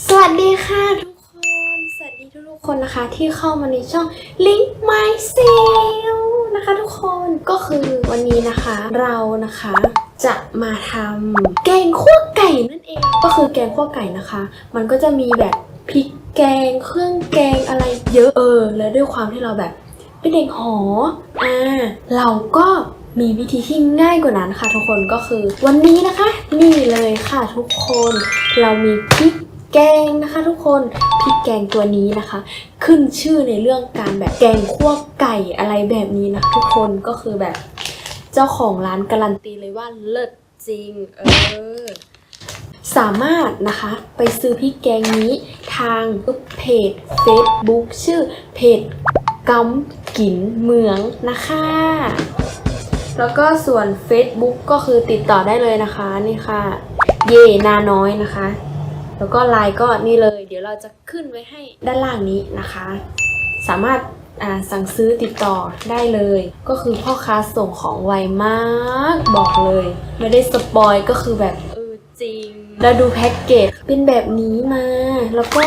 สวัสดีค่ะทุกคน สวัสดีทุกๆคนนะคะที่เข้ามาในช่อง Link My s e l นะคะทุกคนก็คือวันนี้นะคะเรานะคะจะมาทำแกงคั่วไก่นั่นเอง ก็คือแกงคั่วไก่นะคะ มันก็จะมีแบบพริกแกงเครื่องแกงอะไรเยอะเออ แล้วด้วยความที่เราแบบเป็นเด็กหออ่าเราก็มีวิธีที่ง่ายกว่านั้นค่ะทุกคนก็คือ วันนี้นะคะ นี่เลยค่ะทุกคน เรามีพริก แกงนะคะ ทุกคนพริกแกงตัวนี้นะคะ ขึ้นชื่อในเรื่องการแบบแกงคั่วไก่อะไรแบบนี้นะทุกคนก็คือแบบ เจ้าของร้านการันตีเลยว่าเลิศจริง เออสามารถนะคะไปซื้อพริกแกงนี้ทางเพจ Facebook ชื่อเพจกำกินเมืองนะคะ แล้วก็ส่วน Facebook ก็คือติดต่อได้เลยนะคะ นี่ค่ะ เยนาน้อยนะคะ แล้วก็ไลน์ก็นี่เลย เดี๋ยวเราจะขึ้นไว้ให้ด้านล่างนี้นะคะ สามารถสั่งซื้อติดต่อได้เลย ก็คือพ่อค้าส่งของไวมากบอกเลย ไม่ได้สปอยก็คือแบบเออจริง แล้วดูแพ็กเกจเป็นแบบนี้มา แล้วก็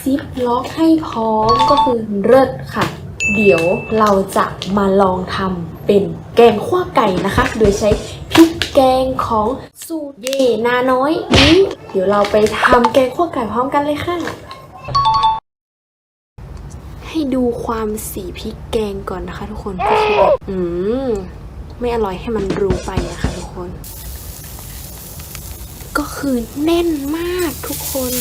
ซิปล็อกให้พร้อมก็คือเลิศค่ะ เดี๋ยวเราจะมาลองทำเป็นแกงขั่วไก่นะคะ โดยใช้พริกแกงของ สูตรเยนาน้อยนี้เดี๋ยวเราไปทำแกงขั่วไก่พร้อมกันเลยค่ะ ให้ดูความสีพริกแกงก่อนนะคะ ทุกคนก็คือแบบอืมไม่อร่อยให้มันรู้ไปนะคะทุกคน ก็คือแน่นมากทุกคน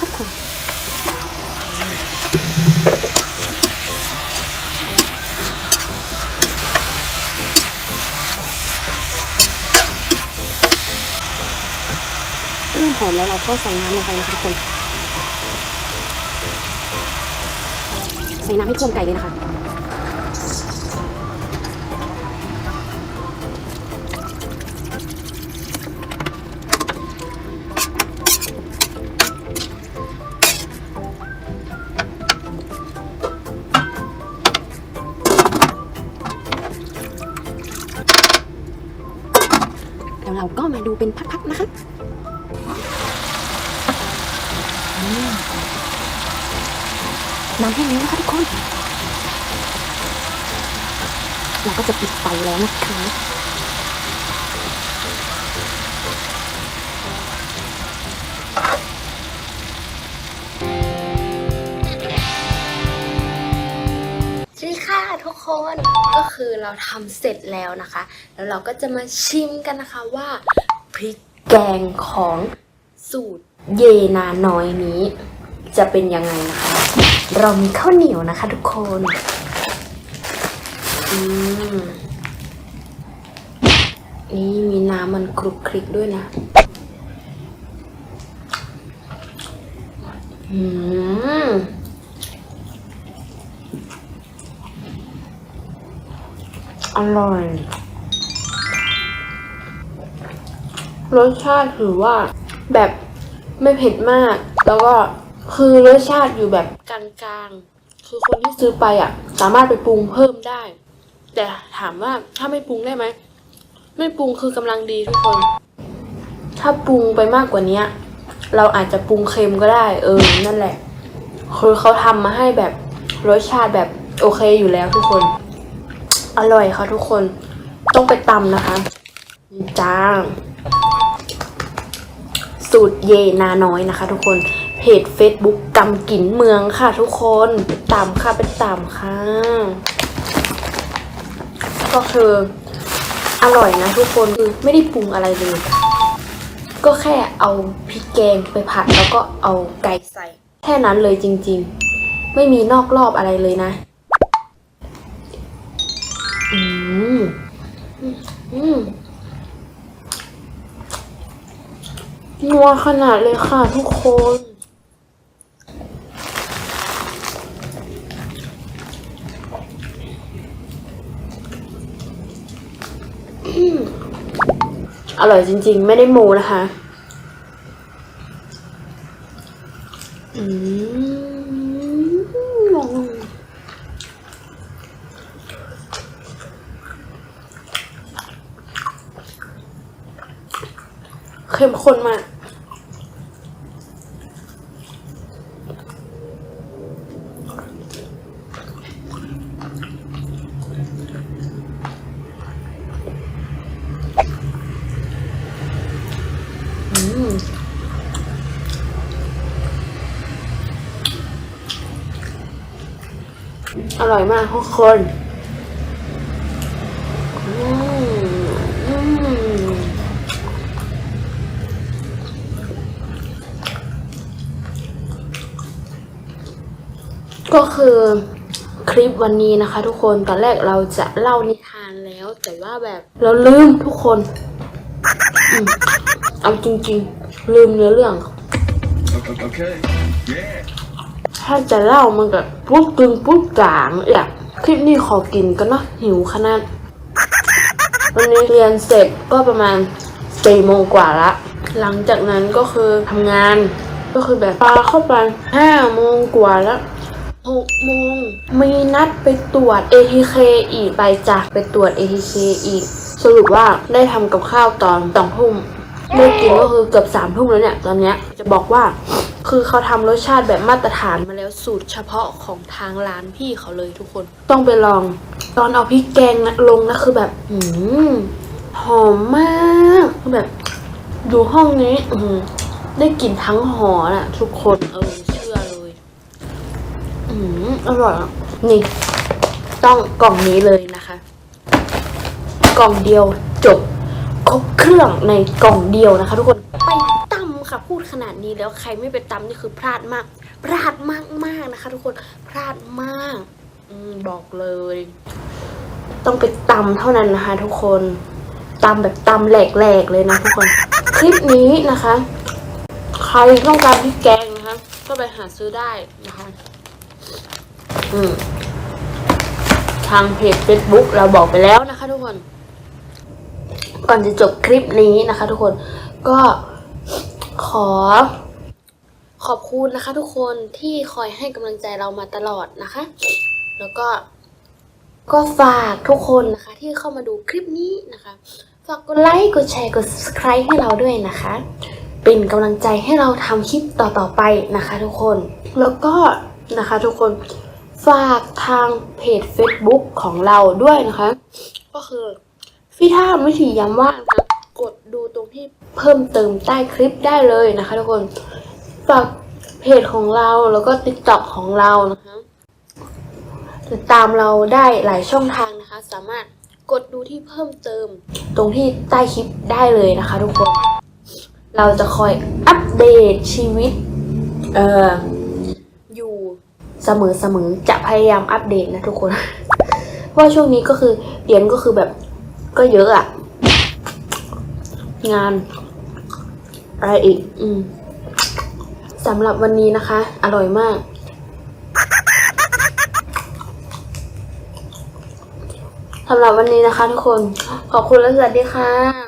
ทุกคนเริ่มหอมแล้วเราก็ใส่น้ำลงไปนะคะทุกคนใส่น้ำให้ท่วมไก่เลยนะคะ แล้วเราก็มาดูเป็นพักๆนะคะน้ำให้นิ้วนะคะทุกคน เราก็จะปิดไฟแล้วนะคะ ค่ะทุกคนก็คือเราทำเสร็จแล้วนะคะ แล้วเราก็จะมาชิมกันนะคะว่าพริกแกงของสูตรเยนาน้อยนี้ จะเป็นยังไงนะคะ เรามีข้าวเหนียวนะคะทุกคนอืมนี่มีน้ำมันคลุบกคลิกด้วยนะอืม อร่อย รสชาติถือว่าแบบไม่เผ็ดมาก แล้วก็คือรสชาติอยู่แบบกลางๆ คือคนที่ซื้อไปอะ สามารถไปปรุงเพิ่มได้ แต่ถามว่าถ้าไม่ปรุงได้ไหม ไม่ปรุงคือกำลังดีทุกคน ถ้าปรุงไปมากกว่านี้เราอาจจะปรุงเค็มก็ได้ เออ นั่นแหละ คือเขาทำมาให้แบบรสชาติแบบโอเคอยู่แล้วทุกคน อร่อยค่ะทุกคนต้องไปตำนะคะจ้าสูตรเยนาน้อยนะคะ ทุกคนเพจ Facebook กำกินเมืองค่ะ ทุกคนไปตามค่ะไปตามค่ะ ก็คืออร่อยนะทุกคนคือไม่ได้ปรุงอะไรเลย ก็แค่เอาพริกแกงไปผัดแล้วก็เอาไก่ใส่ แค่นั้นเลยจริงๆ ไม่มีนอกรอบอะไรเลยนะ นัวขนาดเลยค่ะทุกคนอร่อยจริงๆ ไม่ได้โมนะคะ เข้มข้นมากอืมอร่อยมากทุกคนอืมอืม ก็คือคลิปวันนี้นะคะ ทุกคนตอนแรกเราจะเล่านิทานแล้ว แต่ว่าแบบเราลืมทุกคนอืมเอาจริงๆ ลืมเนื้อเรื่อง Okay. Yeah. ถ้าจะเล่ามันกับปุ๊บกึงปุ๊บกลางอยากคลิปนี้ขอกินก็เนอะหิวขนาดวันนี้เรียนเสร็จก็ประมาณสี่โมงกว่าละ หลังจากนั้นก็คือทำงาน ก็คือแบบปาเข้าไปห้าโมงกว่าแล้ว หกโมงมีนัดไปตรวจ ATK อีกไปจ้ะไปตรวจ ATK อีก สรุปว่าได้ทำกับข้าวตอนสองทุ่มได้กินก็คือเกือบสามทุ่มแล้วเนี่ยตอนเนี้ยจะบอกว่าคือเขาทำรสชาติแบบมาตรฐานมาแล้วสูตรเฉพาะของทางร้านพี่เขาเลยทุกคน ต้องไปลอง ตอนเอาพริกแกงนะลงนะคือแบบอืมหอมมากคือแบบอยู่ห้องนี้ อืมได้กลิ่นทั้งหอน่ะ ทุกคนเออเชื่อเลย อืมอร่อยอะนี่ ต้องกล่องนี้เลยนะคะ กล่องเดียวจบครบเครื่องในกล่องเดียวนะคะ ทุกคนไปตำค่ะพูดขนาดนี้แล้วใครไม่ไปตำนี่คือพลาดมาก พลาดมากมากนะคะ ทุกคนพลาดมากอืบอกเลย ต้องไปตำเท่านั้นนะคะ ทุกคนตำแบบตำแหลกๆเลยนะทุกคนคลิปนี้นะคะ ใครต้องการพริกแกงนะคะ ก็ไปหาซื้อได้นะคะ ทางเพจ Facebook เราบอกไปแล้วนะคะ ทุกคน ก่อนจะจบคลิปนี้นะคะ ทุกคนก็ขอขอบคุณนะคะ ทุกคนที่คอยให้กำลังใจเรามาตลอดนะคะ แล้วก็ก็ฝากทุกคนนะคะ ที่เข้ามาดูคลิปนี้นะคะ ฝากกดไลค์ กดแชร์ กด subscribe ให้เราด้วยนะคะ เป็นกำลังใจให้เราทำคลิปต่อๆไปนะคะ ทุกคน แล้วก็นะคะ ทุกคน ฝากทางเพจ Facebook ของเราด้วยนะคะ ก็คือพี่ท่ามวิธีย้ำว่านะคะกดดูตรงที่เพิ่มเติมใต้คลิปได้เลยนะคะทุกคนฝากเพจของเราแล้วก็ TikTok ของเรานะคะติดตามเราได้หลายช่องทางนะคะ สามารถกดดูที่เพิ่มเติม ตรงที่ใต้คลิปได้เลยนะคะ ทุกคน เราจะคอยอัปเดตชีวิต เอ่อ เสมอเสมอจะพยายามอัปเดตนะทุกคน เพราะช่วงนี้ก็คือเรียนก็คือแบบก็เยอะอะงานอะไรอีก อืมสำหรับวันนี้นะคะ อร่อยมาก สำหรับวันนี้นะคะทุกคน ขอบคุณและสวัสดีค่ะ